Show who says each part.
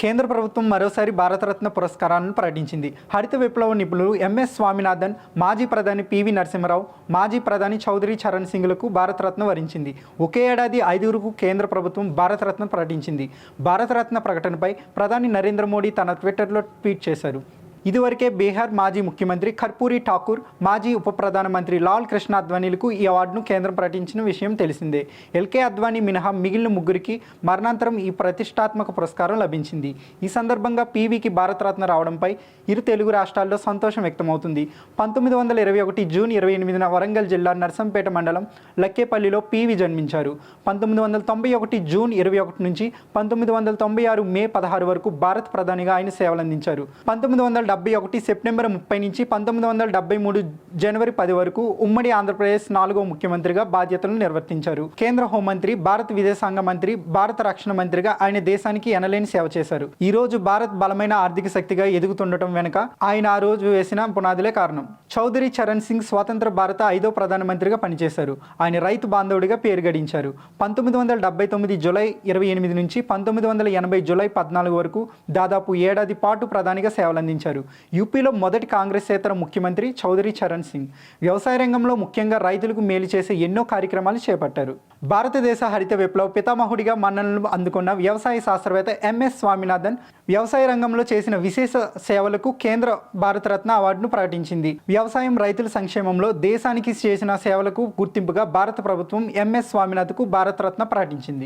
Speaker 1: కేంద్ర ప్రభుత్వం మరోసారి భారతరత్న పురస్కారాలను ప్రకటించింది. హరిత విప్లవ నిపుణులు ఎంఎస్ స్వామినాథన్ మాజీ ప్రధాని పివి నరసింహరావు మాజీ ప్రధాని చౌదరి చరణ్ సింగ్లకు భారతరత్న వరించింది. ఒకే ఏడాది ఐదుగురుకు కేంద్ర ప్రభుత్వం భారతరత్న ప్రకటించింది. భారతరత్న ప్రకటనపై ప్రధాని నరేంద్ర మోడీ తన ట్విట్టర్లో ట్వీట్ చేశారు. ఇదివరకే బీహార్ మాజీ ముఖ్యమంత్రి కర్పూరి ఠాకూర్ మాజీ ఉప ప్రధానమంత్రి లాల్ కృష్ణ అద్వానీలకు ఈ అవార్డును కేంద్రం ప్రకటించిన విషయం తెలిసిందే. ఎల్కే అద్వానీ మినహా మిగిలిన ముగ్గురికి మరణాంతరం ఈ ప్రతిష్టాత్మక పురస్కారం లభించింది. ఈ సందర్భంగా పీవీకి భారతరత్న రావడంపై ఇరు తెలుగు రాష్ట్రాల్లో సంతోషం వ్యక్తమవుతుంది. పంతొమ్మిది వందల ఇరవై ఒకటి జూన్ ఇరవై ఎనిమిదిన వరంగల్ జిల్లా నర్సంపేట మండలం లక్కేపల్లిలో పీవీ జన్మించారు. పంతొమ్మిది వందల తొంభై ఒకటి జూన్ ఇరవై ఒకటి నుంచి పంతొమ్మిది వందల తొంభై ఆరు మే పదహారు వరకు భారత ప్రధానిగా ఆయన సేవలందించారు. పంతొమ్మిది వందల డెబ్బై ఒకటి సెప్టెంబర్ ముప్పై నుంచి పంతొమ్మిది వందల డెబ్బై మూడు జనవరి పది వరకు ఉమ్మడి ఆంధ్రప్రదేశ్ నాలుగో ముఖ్యమంత్రిగా బాధ్యతలను నిర్వర్తించారు. కేంద్ర హోంమంత్రి భారత విదేశాంగ మంత్రి భారత రక్షణ మంత్రిగా ఆయన దేశానికి ఎనలేని సేవ చేశారు. ఈ రోజు భారత్ బలమైన ఆర్థిక శక్తిగా ఎదుగుతుండటం వెనుక ఆయన ఆ రోజు వేసిన పునాదులే కారణం. చౌదరి చరణ్ సింగ్ స్వతంత్ర భారత ఐదో ప్రధానమంత్రిగా పనిచేశారు. ఆయన రైతు బాంధవుడిగా పేరు గడించారు. పంతొమ్మిది వందల డెబ్బై తొమ్మిది జూలై ఇరవై ఎనిమిది నుంచి పంతొమ్మిది వందల ఎనభై జూలై పద్నాలుగు వరకు దాదాపు ఏడాది పాటు ప్రధానిగా సేవలందించారు. యూపీలో మొదటి కాంగ్రెసేతర ముఖ్యమంత్రి చౌదరి చరణ్ సింగ్. వ్యవసాయ రంగంలో ముఖ్యంగా రైతులకు మేలు చేసే ఎన్నో కార్యక్రమాలు చేపట్టారు. భారతదేశ హరిత విప్లవ పితామహుడిగా మన్ననలు అందుకున్న వ్యవసాయ శాస్త్రవేత్త ఎంఎస్ స్వామినాథన్ వ్యవసాయ రంగంలో చేసిన విశేష సేవలకు కేంద్ర భారతరత్న అవార్డును ప్రకటించింది. వ్యవసాయం రైతుల సంక్షేమంలో దేశానికి చేసిన సేవలకు గుర్తింపుగా భారత ప్రభుత్వం ఎంఎస్ స్వామినాథన్కు భారతరత్న ప్రకటించింది.